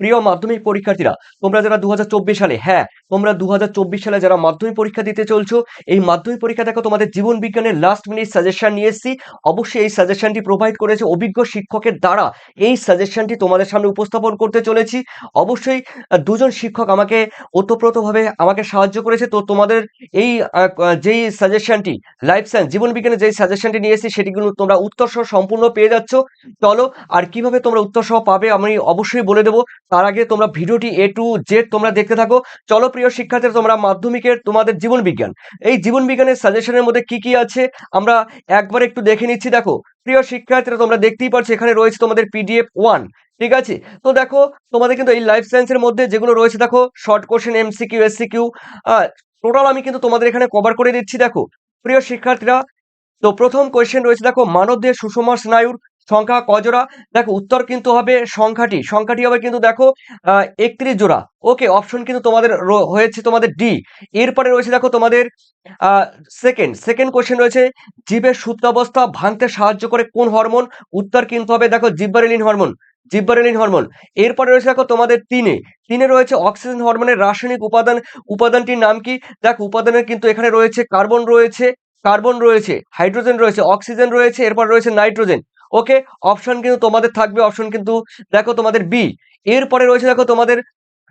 প্রিয় মাধ্যমিক পরীক্ষার্থীরা তোমরা যারা দু হাজার চব্বিশ সালে হ্যাঁ তোমরা দু হাজার চব্বিশ সালে যারা মাধ্যমিক পরীক্ষা দিতে চলছো, এই মাধ্যমিক পরীক্ষা দেখো তোমাদের জীবন বিজ্ঞানের লাস্ট মিনিট সাজেশন নিয়ে এসেছি। অবশ্যই এই সাজেশনটি প্রোভাইড করেছে অভিজ্ঞ শিক্ষকের দ্বারা। এই সাজেশনটি তোমাদের সামনে উপস্থাপন করতে চলেছি। অবশ্যই দুজন শিক্ষক আমাকে ওতপ্রোতভাবে আমাকে সাহায্য করেছে। তো তোমাদের এই যেই সাজেশনটি লাইফ সায়েন্স জীবন বিজ্ঞানের যেই সাজেশনটি নিয়ে এসেছি সেটিগুলো তোমরা উত্তর সহ সম্পূর্ণ পেয়ে যাচ্ছ। চলো, আর কীভাবে তোমরা উত্তর সহ পাবে আমি অবশ্যই বলে দেবো। তার আগে তোমরা ভিডিওটি এ টু জেড তোমরা দেখতে থাকো। চলো, প্রিয় শিক্ষার্থীরা তোমরা মাধ্যমিকের তোমাদের জীবন বিজ্ঞান। এই জীবন বিজ্ঞানের সাজেশনের মধ্যে কি কি আছে? আমরা একবার একটু দেখে নিচ্ছি, দেখো। প্রিয় শিক্ষার্থীরা, তোমরা দেখতেই পারছ এখানে রয়েছে তোমাদের পিডিএফ ওয়ান ঠিক আছে? তো দেখো, তোমাদের কিন্তু এই লাইফ সায়েন্সের মধ্যে যেগুলো রয়েছে, দেখো short question MCQ SCQ total আমি কিন্তু তোমাদের এখানে কভার করে দিচ্ছি, দেখো। প্রিয় শিক্ষার্থীরা, তো প্রথম কোয়েশ্চেন রয়েছে, দেখো, মানবদেহের সুষমা স্নায়ুর সংখ্যা কজোড়া দেখো, উত্তর কিন্তু হবে সংখ্যাটি। সংখ্যাটি হবে কিন্তু দেখো একত্রিশ জোড়া। ওকে অপশন কিন্তু তোমাদের হয়েছে তোমাদের ডি এরপরে রয়েছে দেখো তোমাদের সেকেন্ড সেকেন্ড কোয়েশ্চেন রয়েছে, জীবের সুপ্তাবস্থা ভাঙতে সাহায্য করে কোন হরমোন উত্তর কিন্তু হবে দেখো জিব্বারেলিন হরমোন জিব্বারেলিন হরমোন এরপরে রয়েছে দেখো তোমাদের তিনে। তিনে রয়েছে অক্সিজেন হরমোনের রাসায়নিক উপাদান। উপাদানটির নাম কি? দেখো, উপাদানের কিন্তু এখানে রয়েছে কার্বন রয়েছে কার্বন রয়েছে হাইড্রোজেন রয়েছে অক্সিজেন রয়েছে, এরপর রয়েছে নাইট্রোজেন ওকে অপশন কিন্তু তোমাদের থাকবে অপশন কিন্তু দেখো তোমাদের বি এরপরে রয়েছে দেখো তোমাদের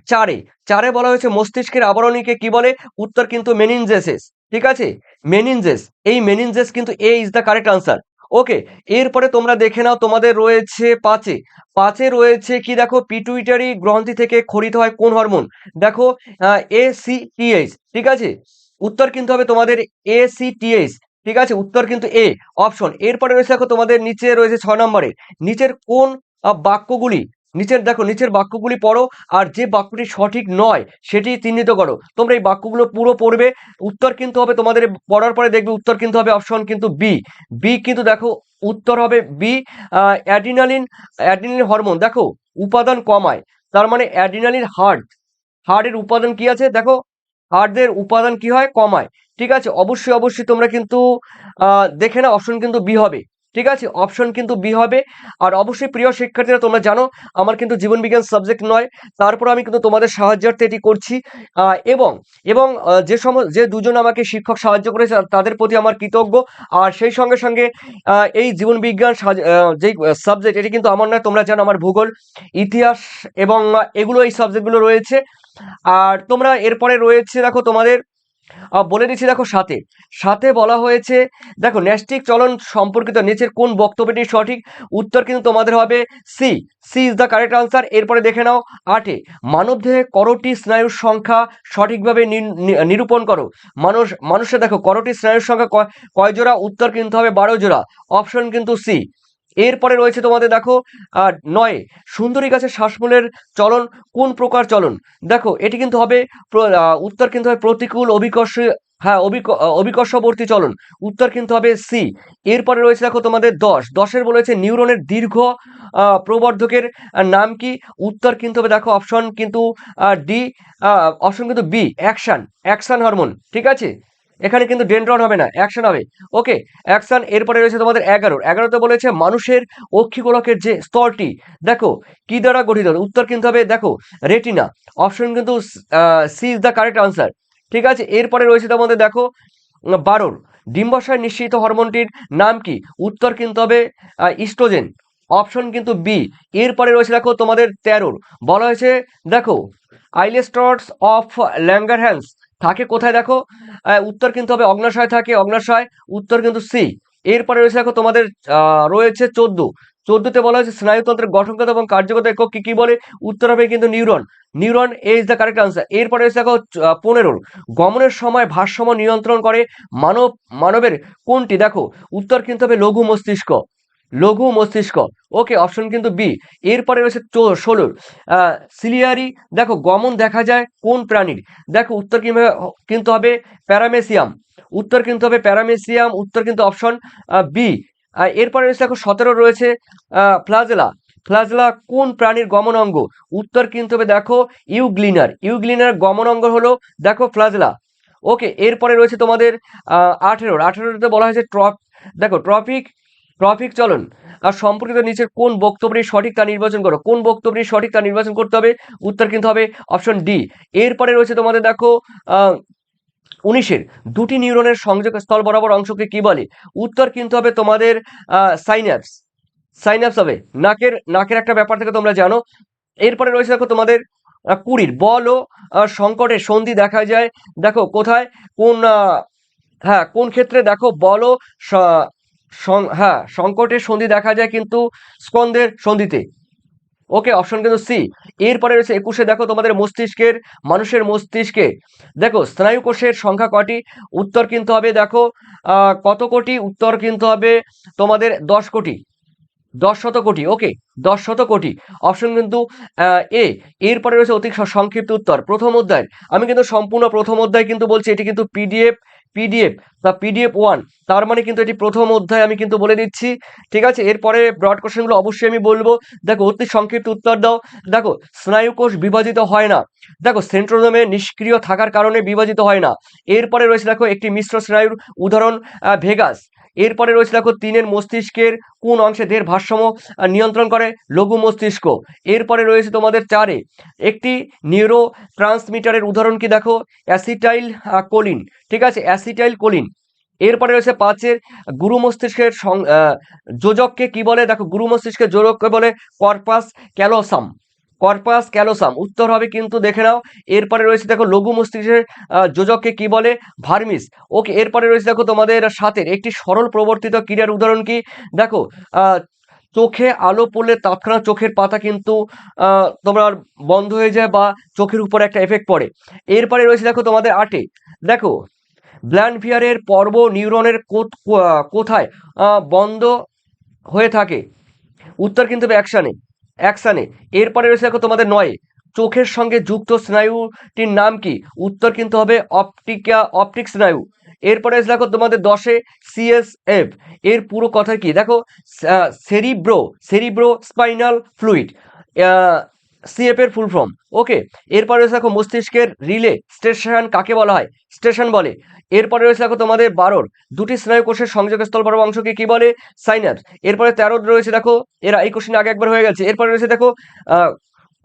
চারে। চারে বলা হয়েছে মস্তিষ্কের আবরণীকে কি বলে? উত্তর কিন্তু মেনিনজেসেস ঠিক আছে? মেনিনজেস এই মেনিনজেস কিন্তু A is the correct answer okay এরপরে তোমরা দেখে নাও তোমাদের রয়েছে পাঁচে। পাঁচে রয়েছে কি দেখো? পিটুইটারি গ্রন্থি থেকে খরিত হয় কোন হরমোন দেখো এ সি টিএইচ ঠিক আছে? উত্তর কিন্তু হবে তোমাদের এ সি টিএইচ ঠিক আছে? উত্তর কিন্তু এ অপশন এরপরে রয়েছে দেখো তোমাদের নিচে রয়েছে ছয় নম্বরে। নিচের কোন বাক্যগুলি, নিচের দেখো, নিচের বাক্যগুলি পড়ো আর যে বাক্যটি সঠিক নয় সেটি চিহ্নিত করো। তোমরা এই বাক্যগুলো পুরো পড়বে। উত্তর কিন্তু হবে তোমাদের পড়ার পরে দেখবে উত্তর কিন্তু হবে অপশন কিন্তু বি বি কিন্তু দেখো উত্তর হবে বি অ্যাডিনালিন অ্যাডিনালিন হরমোন দেখো, উপাদান কমায়। তার মানে অ্যাডিনালিন হার্ট হার্টের উপাদান কি আছে? দেখো হার্টের উপাদান কি হয়? কমায়। ঠিক আছে? অবশ্যই অবশ্যই তোমরা কিন্তু দেখে না অপশন কিন্তু বি হবে। ঠিক আছে? অপশন কিন্তু বি হবে। আর অবশ্যই প্রিয় শিক্ষার্থীরা, তোমরা জানো, আমার কিন্তু জীবন বিজ্ঞান সাবজেক্ট নয়। তারপর আমি কিন্তু তোমাদের সাহায্যার্থে এটি করছি। এবং এবং যে সম, যে দুজন আমাকে শিক্ষক সাহায্য করেছে তাদের প্রতি আমার কৃতজ্ঞ। আর সেই সঙ্গে সঙ্গে এই জীবন বিজ্ঞান সাজ- যেই সাবজেক্ট এটি কিন্তু আমার নয়, তোমরা জানো, আমার ভূগোল, ইতিহাস, এবং এগুলো এই সাবজেক্টগুলো রয়েছে। আর তোমরা এরপরে রয়েছে, দেখো তোমাদের বলে দিচ্ছি, দেখো সাথে সাথে বলা হয়েছে, দেখো, ন্যাস্টিক চলন সম্পর্কিত নিচের কোন বক্তব্যটি সঠিক? উত্তর কিন্তু তোমাদের হবে C C is the correct answer এরপরে দেখে নাও, আটে মানবদেহে করটি স্নায়ুর সংখ্যা সঠিকভাবে নিরূপণ করো। মানুষ মানুষের, দেখো, করটি স্নায়ুর সংখ্যা কয় জোড়া? উত্তর কিন্তু হবে বারো জোড়া। অপশন কিন্তু সি এরপরে রয়েছে তোমাদের দেখো নয়, সুন্দরী গাছের শ্বাসমূলের চলন, কোন প্রকার চলন? দেখো, এটি কিন্তু হবে উত্তর কিন্তু হবে প্রতিকূল, অভিকর্ষ হ্যাঁ অভিক- অভিকর্ষবর্তী চলন। উত্তর কিন্তু হবে সি এরপরে রয়েছে দেখো তোমাদের দশ। দশের বলেছে নিউরনের দীর্ঘ প্রবর্ধকের নাম কি? উত্তর কিন্তু হবে দেখো অপশন কিন্তু ডি অপশন কিন্তু বি অ্যাকশন অ্যাকশন হরমোন, ঠিক আছে? এখানে কিন্তু ডেন্ড্রন হবে না অ্যাকশন হবে। ওকে অ্যাকশন এরপরে রয়েছে তোমাদের এগারো। এগারোতে বলেছে মানুষের অক্ষিগোলকের যে স্তরটি, দেখো, কি দ্বারা গঠিত? উত্তর কিন্তু হবে, দেখো রেটিনা অপশন কিন্তু C is the correct answer ঠিক আছে, এরপরে রয়েছে তোমাদের, দেখো বারোর ডিম্বাশয় নিশ্চিত হরমোনটির নাম কি? উত্তর কিন্তু হবে ইস্ট্রোজেন। অপশন কিন্তু বি এরপরে রয়েছে, দেখো, তোমাদের তেরোর বলা হয়েছে, দেখো আইলেস্ট্রটস অফ ল্যাঙ্গারহ্যান্স। থাকে কোথায় দেখো? উত্তর কিন্তু হবে অগ্নাশয় থাকে অগ্নাশয় উত্তর কিন্তু সি। এরপরে রয়েছে দেখো তোমাদের রয়েছে চোদ্দ। চোদ্দতে বলা হয়েছে স্নায়ুতন্ত্রের গঠনগত এবং কার্যগত একক কি কি বলে? উত্তর হবে কিন্তু neuron. Neuron is the correct answer এরপরে রয়েছে দেখো আহ, পনেরোর গমনের সময় ভারসাম্য নিয়ন্ত্রণ করে মানব মানবের কোনটি? দেখো উত্তর কিন্তু হবে লঘু মস্তিষ্ক। লঘু মস্তিষ্ক। ওকে অপশন কিন্তু বি এরপরে রয়েছে ষোলোর। সিলিয়ারি দেখো গমন দেখা যায় কোন প্রাণীর? দেখো উত্তর কিন্তু হবে প্যারামেসিয়াম। উত্তর কিন্তু হবে প্যারামেসিয়াম, উত্তর কিন্তু অপশন বি এরপরে রয়েছে দেখো সতেরো রয়েছে ফ্লাজেলা। ফ্লাজেলা কোন প্রাণীর গমন অঙ্গ উত্তর কিন্তু হবে দেখো ইউগ্লিনার। ইউগ্লিনার গমন অঙ্গ হলো দেখো ফ্লাজেলা। ওকে এরপরে রয়েছে তোমাদের আঠেরোর। আঠেরোতে বলা হয়েছে ট্রপ, দেখো ট্রপিক ট্রাফিক চলন। আর সম্পর্কিত নিচের কোন বক্তব্যটি সঠিক তা নির্বাচন করো। কোন বক্তব্যটি সঠিক তা নির্বাচন করতে হবে, উত্তর কিন্তু হবে অপশন ডি এরপরে রয়েছে তোমাদের দেখো উনিশের। দুটি নিউরনের সংযোগ স্থল বরাবর অংশকে কি বলে? উত্তর কিন্তু হবে তোমাদের সাইন্যাপস সাইন্যাপস হবে। নাকের নাকের একটা ব্যাপার থেকে তোমরা জানো। এরপরে রয়েছে দেখো তোমাদের কুড়ির। বল ও সংকটের সন্ধি দেখা যায়। দেখো কোথায়? কোন হ্যাঁ কোন ক্ষেত্রে দেখো বল হ্যাঁ সংকটের সন্ধি দেখা যায় কিন্তু স্কন্দের সন্ধিতে। ওকে, অপশন কিন্তু সি। এরপরে রয়েছে একুশে, দেখো তোমাদের মস্তিষ্কের, মানুষের মস্তিষ্কে। দেখো, স্নায়ু কোষের সংখ্যা কটি? উত্তর কিন্তু হবে, দেখো কত কোটি? উত্তর কিন্তু হবে তোমাদের দশ কোটি। দশ শত কোটি, ওকে, দশ শত কোটি। অপশন কিন্তু এ। এরপরে রয়েছে অতি সংক্ষিপ্ত উত্তর, প্রথম অধ্যায়। আমি কিন্তু সম্পূর্ণ প্রথম অধ্যায় কিন্তু বলছি, এটি কিন্তু পিডিএফ পিডিএফ বা পিডিএফ ওয়ান তার মানে কিন্তু এটি প্রথম অধ্যায় আমি কিন্তু বলে দিচ্ছি, ঠিক আছে? এরপরে ব্রড কোশ্চেনগুলো অবশ্যই আমি বলব। দেখো, অতি সংক্ষিপ্ত উত্তর দাও। দেখো স্নায়ুকোষ বিভাজিত হয় না। দেখো সেন্ট্রোজমে নিষ্ক্রিয় থাকার কারণে বিভাজিত হয় না। এরপরে রয়েছে, দেখো, একটি মিশ্র স্নায়ুর উদাহরণ ভেগাস। এরপরে রয়েছে দেখো তিনের মস্তিষ্কের কোন অংশে দেহের ভারসাম্য নিয়ন্ত্রণ করে? লঘু মস্তিষ্ক। এরপরে রয়েছে তোমাদের চারে। একটি নিউরো ট্রান্সমিটারের উদাহরণ কি দেখো? অ্যাসিটাইল কোলিন ঠিক আছে? অ্যাসিটাইল কোলিন এরপরে রয়েছে পাঁচের, গুরু মস্তিষ্কের যোজককে কি বলে? দেখো, গুরু মস্তিষ্কের যোজককে বলে কর্পাস ক্যালোসাম কর্পাস ক্যালোসাম উত্তর হবে কিন্তু দেখে নাও। এরপরে রয়েছে দেখো লঘু মস্তিষ্কের যোজককে কি বলে? ভার্মিস ওকে, এরপরে রয়েছে দেখো তোমাদের সাতের একটি সরল প্রবর্তিত ক্রিয়ার উদাহরণ কি? দেখো চোখে আলো পড়লে তৎক্ষণাৎ চোখের পাতা কিন্তু তোমার বন্ধ হয়ে যায় বা চোখের উপর একটা এফেক্ট পড়ে। এরপরে রয়েছে দেখো তোমাদের আটে। দেখো ব্ল্যান্ডভিয়ারের পর্ব নিউরনের কোথায় বন্ধ হয়ে থাকে। উত্তর কিন্তু অ্যাকশানে অ্যাকশানে এরপরে রয়েছে দেখো তোমাদের নয়। চোখের সঙ্গে যুক্ত স্নায়ুটির নাম কি? উত্তর কিন্তু হবে অপটিকা, অপটিক স্নায়ু। এরপরে দেখো তোমাদের দশে সিএসএফ এর পুরো কথা কি? দেখো cerebro cerebro spinal fluid C F এর ফুল ফর্ম ওকে এরপরে রয়েছে দেখো মস্তিষ্কের রিলে স্টেশন কাকে বলা হয়? স্টেশন বলে। এরপরে রয়েছে দেখো তোমাদের বারোর। দুটি স্নায়ু কোষের সংযোগস্থল বরাবর অংশকে কি বলে? সাইনাস এরপরে তেরো রয়েছে দেখো, এরা এই কোশ্চেন আগে একবার হয়ে গেছে। এরপরে রয়েছে দেখো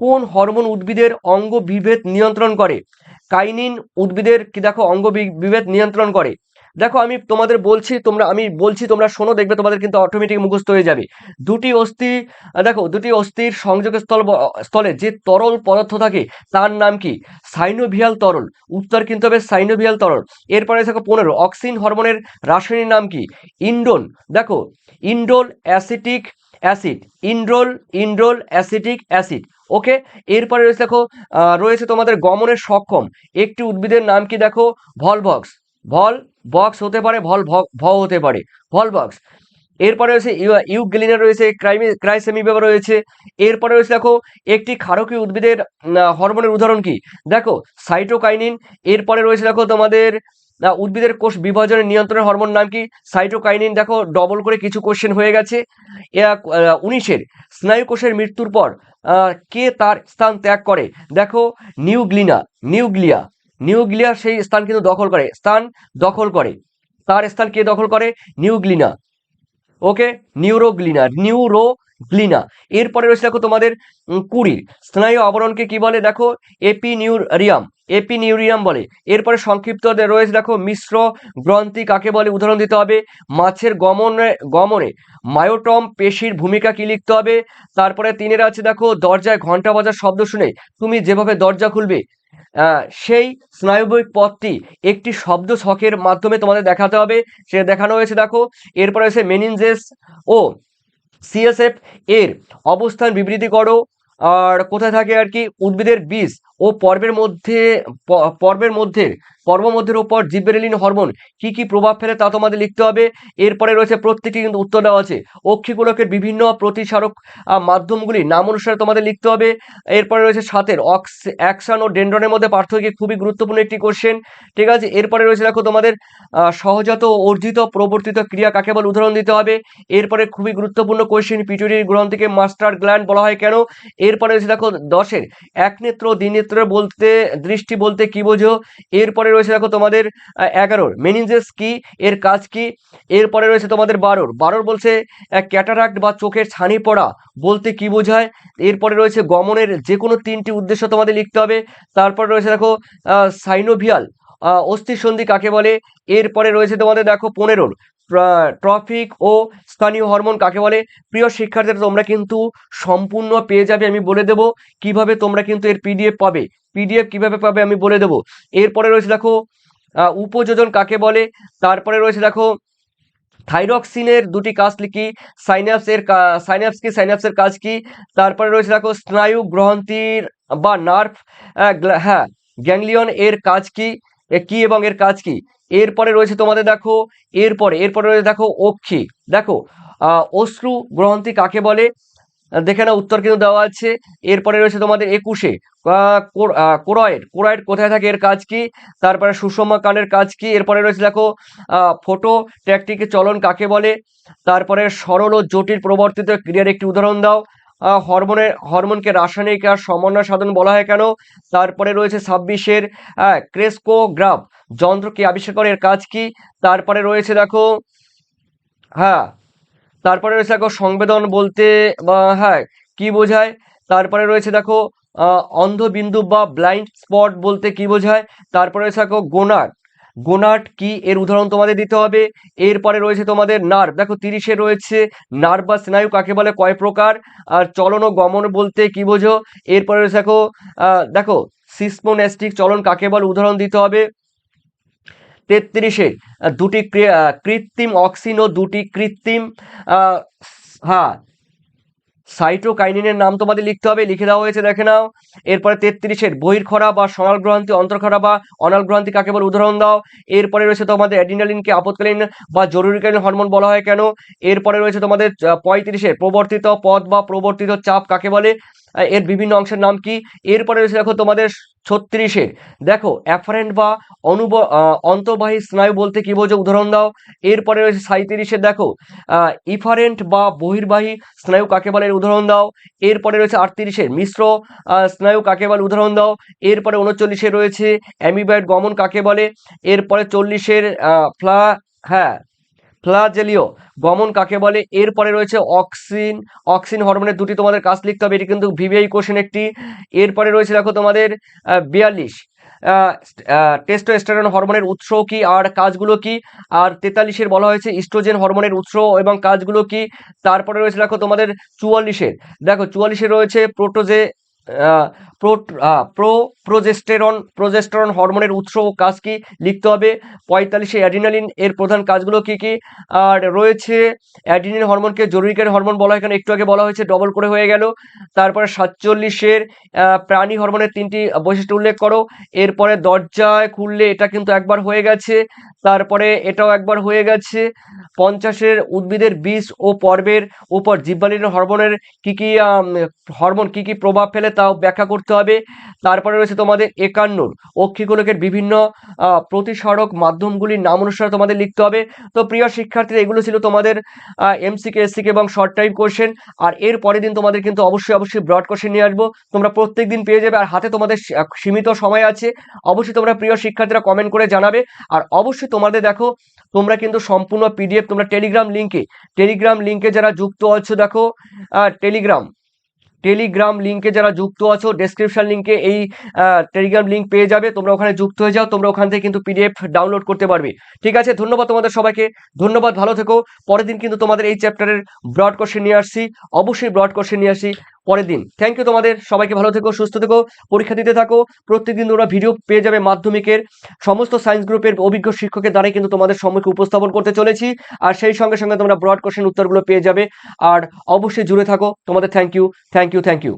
কোন হরমোন উদ্ভিদের অঙ্গ বিভেদ নিয়ন্ত্রণ করে? কাইনিন উদ্ভিদের কি দেখো, অঙ্গ বিভেদ নিয়ন্ত্রণ করে। দেখো, আমি তোমাদের বলছি, তোমরা, আমি বলছি, তোমরা শোনো, দেখবে তোমাদের কিন্তু অটোমেটিক মুখস্থ হয়ে যাবে। দুটি অস্থি দেখো, দুটি অস্থির সংযোগস্থল স্থল স্থলে যে তরল পদার্থ থাকে, তার নাম কি? সাইনোভিয়াল তরল। উত্তর কিন্তু হবে সাইনোভিয়াল তরল। এরপরে দেখো, পনেরো, অক্সিন হরমোনের রাসায়নিক নাম কি? ইন্ডোল দেখো indole acetic acid indole indole acetic acid. Okay, এরপরে রয়েছে দেখো রয়েছে তোমাদের গমনের সক্ষম। একটি উদ্ভিদের নাম কি দেখো? ভলভক্স। ভল বক্স হতে পারে, ভল ভ- হতে পারে, ভল বক্স এরপরে রয়েছে ইউ- ইউগ্লিনা রয়েছে, ক্রাইমি ক্রাইসেমিবা রয়েছে। এরপরে রয়েছে দেখো, একটি ক্ষারকীয় উদ্ভিদের হরমোনের উদাহরণ কি? দেখো সাইটোকাইনিন এরপরে রয়েছে দেখো তোমাদের উদ্ভিদের কোষ বিভাজনের নিয়ন্ত্রণের হরমোন নাম কি? সাইটোকাইনিন দেখো ডবল করে কিছু কোশ্চেন হয়ে গেছে। উনিশের, স্নায়ু কোষের মৃত্যুর পর কে তার স্থান ত্যাগ করে? দেখো, নিউগ্লিনা, নিউগ্লিয়া। নিউগ্লিয়া সেই স্থান কিন্তু দখল করে, স্থান দখল করে। তার স্থান কে দখল করে? নিউগ্লিনা ওকে? নিউরোগ্লিনা নিউরোগ্লিনা। এরপরে রয়েছে দেখো তোমাদের কুড়ির স্নায়ু আবরণকে কি বলে? দেখো, এপিনিউরিয়াম। এপিনিউরিয়াম বলে। এরপরে সংক্ষিপ্ত রয়েছে দেখো, মিশ্র গ্রন্থি কাকে বলে? উদাহরণ দিতে হবে, মাছের গমনে গমনে। মায়োটম পেশির ভূমিকা কি লিখতে হবে? তারপরে তিনের আছে দেখো, দরজায় ঘণ্টা বাজার শব্দ শুনে। তুমি যেভাবে দরজা খুলবে সেই স্নায়ুবিক পথটি একটি শব্দ ছকের মাধ্যমে তোমাদের দেখাতে হবে। সে দেখানো হয়েছে, দেখো। এরপরে হয়েছে মেনিনজেস ও সিএসএফ এর অবস্থান বিবৃতি করো। আর কোথায় থাকে আর কি? উদ্ভিদের বীজ ও পর্বের মধ্যে পর্বের মধ্যে পর্বমধ্যের উপর জিব্রেলিন হরমোন কি কি প্রভাব ফেলে তা তোমাদের লিখতে হবে। এরপরে রয়েছে প্রত্যেকটি কিন্তু উত্তর দেওয়া আছে। অক্ষিগোলকের বিভিন্ন প্রতিসারক মাধ্যমগুলি নাম অনুসারে তোমাদের লিখতে হবে। এরপরে রয়েছে সাতের অক্স অ্যাকশন ও ডেন্ড্রনের মধ্যে পার্থক্য খুবই গুরুত্বপূর্ণ একটি কোশ্চেন ঠিক আছে, এরপরে রয়েছে দেখো তোমাদের সহজাত অর্জিত প্রবর্তিত ক্রিয়া কাকে বলে উদাহরণ দিতে হবে। এরপরে খুবই গুরুত্বপূর্ণ কোশ্চেন পিটুরির গ্রন্থিকে মাস্টার গ্ল্যান্ড বলা হয় কেন? এরপরে রয়েছে দেখো দশের, এক নেত্র দ্বিনেত্র বলতে, দৃষ্টি বলতে কি বোঝো? এরপরে রয়েছে দেখো তোমাদের এগারোর। মেনিনজেস কি? এর কাজ কি? এরপরে রয়েছে তোমাদের বারোর। বারোর বলছে ক্যাটারাক্ট বা চোখের ছানি পড়া বলতে কি বোঝায়? এরপরে রয়েছে গমনের যে কোনো তিনটি উদ্দেশ্য তোমাদের লিখতে হবে। তারপরে রয়েছে দেখো সাইনোভিয়াল অস্থিসন্ধি কাকে বলে? এরপরে রয়েছে তোমাদের দেখো পনেরোর। ট্রফিক ও স্থানীয় হরমোন কাকে বলে? প্রিয় শিক্ষার্থীরা, তোমরা কিন্তু সম্পূর্ণ পেয়ে যাবে, আমি বলে দেবো। কীভাবে তোমরা কিন্তু এর পিডিএফ পাবে? পিডিএফ কীভাবে পাবে আমি বলে দেবো। এরপরে রয়েছে দেখো উপযোজন কাকে বলে? তারপরে রয়েছে দেখো, থাইরক্সিনের দুটি কাজ কি সাইন্যাপসের সাইন্যাপস কি, সাইন্যাপসের কাজ কি? তারপরে রয়েছে দেখো, স্নায়ু গ্রন্থির বা নার্ভ হ্যাঁ গ্যাংলিয়ন এর কাজ কি? কি এবং এর কাজ কি? এরপরে রয়েছে তোমাদের দেখো, এরপরে এরপরে রয়েছে দেখো, অক্ষি। দেখো অশ্রু গ্রন্থি কাকে বলে? দেখে না উত্তর কিন্তু দেওয়া আছে। এরপরে রয়েছে তোমাদের একুশে। কোরয়েড কোরয়েড কোথায় থাকে, এর কাজ কি? তারপরে সুষমা কানের কাজ কি? এরপরে রয়েছে দেখো ফটো, ট্যাকটিকে, চলন কাকে বলে? তারপরে সরল ও জটিল প্রবর্তিত ক্রিয়ার একটি উদাহরণ দাও। হরমোনের হরমোনকে রাসায়নিক আর সমন্বয় সাধন বলা হয় কেন? তারপরে রয়েছে ছাব্বিশের ক্রেস্কোগ্রাফ। যন্ত্র কি আবিষ্কার করে, এর কাজ কি? তারপরে রয়েছে দেখো হ্যাঁ তারপরে রয়েছে দেখো সংবেদন বলতে, বা হ্যাঁ কি বোঝায়? তারপরে রয়েছে দেখো অন্ধবিন্দু বা ব্লাইন্ড স্পট বলতে কি বোঝায়? তারপরে রয়েছে দেখো গোনাট। গোনাট কি? এর উদাহরণ তোমাদের দিতে হবে। এরপরে রয়েছে তোমাদের নার্ভ দেখো তিরিশে রয়েছে নার্ভ বা স্নায়ু কাকে বলে? কয় প্রকার? আর চলন ও গমন বলতে কি বোঝো? এরপরে রয়েছে দেখো দেখো, সিসমোনেস্টিক চলন কাকে বলে? উদাহরণ দিতে হবে। তেত্রিশে দুটি কৃত্রিম অক্সিন ও দুটি কৃত্রিম হ্যাঁ সাইটোকাইনিনের নাম তোমাদের লিখতে হবে, লিখে দেওয়া হয়েছে, দেখে নাও। এরপরে তেত্রিশের, বহির্খরা বা সনাল গ্রন্থি অন্তর্খরা বা অনাল গ্রন্থি কাকে বলে? উদাহরণ দাও। এরপরে রয়েছে তোমাদের অ্যাডিনালিনকে আপদকালীন বা জরুরিকালীন হরমোন বলা হয় কেন? এরপরে রয়েছে তোমাদের পঁয়ত্রিশের প্রবর্তিত পদ বা প্রবর্তিত চাপ কাকে বলে? এর বিভিন্ন অংশের নাম কি? এরপরে রয়েছে দেখো তোমাদের ছত্রিশে। দেখো, অ্যাফারেন্ট বা অনুব অন্তর্বাহী স্নায়ু বলতে কি বোঝো? উদাহরণ দাও। এরপরে রয়েছে সাঁত্রিশে দেখো ইফারেন্ট বা বহির্বাহী স্নায়ু কাকে বলে? উদাহরণ দাও। এরপরে রয়েছে আটত্রিশের মিশ্র স্নায়ু কাকে বলে? উদাহরণ দাও। এরপরে উনচল্লিশে রয়েছে অ্যামিবাইড গমন কাকে বলে? এরপরে চল্লিশের ফ্লা হ্যাঁ ফ্লাজেলীয় গমন কাকে বলে? এরপরে রয়েছে অক্সিন অক্সিন হরমোনের দুটি তোমাদের কাজ লিখতে হবে, এটি কিন্তু ভিভিআই কোশ্চেন একটি। এরপরে রয়েছে দেখো তোমাদের বিয়াল্লিশ টেস্টোস্টেরন হরমোনের উৎস কি, আর কাজগুলো কি? আর তেতাল্লিশের বলা হয়েছে ইস্ট্রোজেন হরমোনের উৎস এবং কাজগুলো কি? তারপরে রয়েছে দেখো তোমাদের চুয়াল্লিশের। দেখো চুয়াল্লিশে রয়েছে প্রোটোজে প্রো প্রো, প্রোজেস্টেরন প্রোজেস্টেরন হরমোনের উৎস ও কাজ কি লিখতে হবে? পঁয়তাল্লিশে অ্যাডিনালিন এর প্রধান কাজগুলো কি কি? আর রয়েছে অ্যাডিনিন হরমোনকে জরুরিকারী হরমোন বলা হয় এখানে একটু আগে বলা হয়েছে ডবল করে হয়ে গেল। তারপরে সাতচল্লিশের প্রাণী হরমোনের তিনটি বৈশিষ্ট্য উল্লেখ করো। এরপরে দরজায় খুললে এটা কিন্তু একবার হয়ে গেছে। তারপরে এটাও একবার হয়ে গেছে। পঞ্চাশের উদ্ভিদের বীজ ও পর্বের উপর জীববালিন হরমোনের কি কি হরমোন কি কি প্রভাব ফেলে তাও ব্যাখ্যা করতে হবে। তারপরে রয়েছে তোমাদের একান্নর অক্ষিগোলকের বিভিন্ন প্রতিসরক মাধ্যমগুলির নাম অনুসারে তোমাদের লিখতে হবে। তো প্রিয় শিক্ষার্থীরা এগুলো ছিল তোমাদের এমসিকে এসসিকে এবং শর্ট টাইম কোশ্চেন আর এর পরের দিন তোমাদের কিন্তু অবশ্যই অবশ্যই ব্রড কোশ্চেন নিয়ে আসব। তোমরা প্রত্যেক দিন পেয়ে যাবে। আর হাতে তোমাদের সীমিত সময় আছে। অবশ্যই তোমরা প্রিয় শিক্ষার্থীরা কমেন্ট করে জানাবে। আর অবশ্যই তোমাদের দেখো তোমরা কিন্তু সম্পূর্ণ পিডিএফ তোমরা টেলিগ্রাম লিঙ্কে টেলিগ্রাম লিঙ্কে যারা যুক্ত আছো দেখো টেলিগ্রাম টেলিগ্রাম লিঙ্কে যারা যুক্ত আছো ডেসক্রিপশন লিঙ্কে এই টেলিগ্রাম লিঙ্ক পেয়ে যাবে, তোমরা ওখানে যুক্ত হয়ে যাও, তোমরা ওখান থেকে কিন্তু পিডিএফ ডাউনলোড করতে পারবে। ঠিক আছে, ধন্যবাদ তোমাদের সবাইকে, ধন্যবাদ, ভালো থেকো। পরের দিন কিন্তু তোমাদের এই চ্যাপ্টারের ব্রড কোশ্চেন নিয়ে আসছি, অবশ্যই ব্রড কোশ্চেন নিয়ে আসি। পরের দিন। থ্যাংক ইউ তোমাদের। সবাইকে ভালো থেকো, সুস্থ থেকো, পরীক্ষা দিতে থাকো। প্রত্যেকদিন তোমরা ভিডিও পেয়ে যাবে মাধ্যমিকের। সমস্ত সায়েন্স গ্রুপের অভিজ্ঞ শিক্ষকের দ্বারাই কিন্তু তোমাদের সম্মুখে উপস্থাপন করতে চলেছি। আর সেই সঙ্গে সঙ্গে তোমরা ব্রড কোশ্চেন উত্তরগুলো পেয়ে যাবে। আর অবশ্যই জুড়ে থাকো। তোমাদের thank you thank you thank you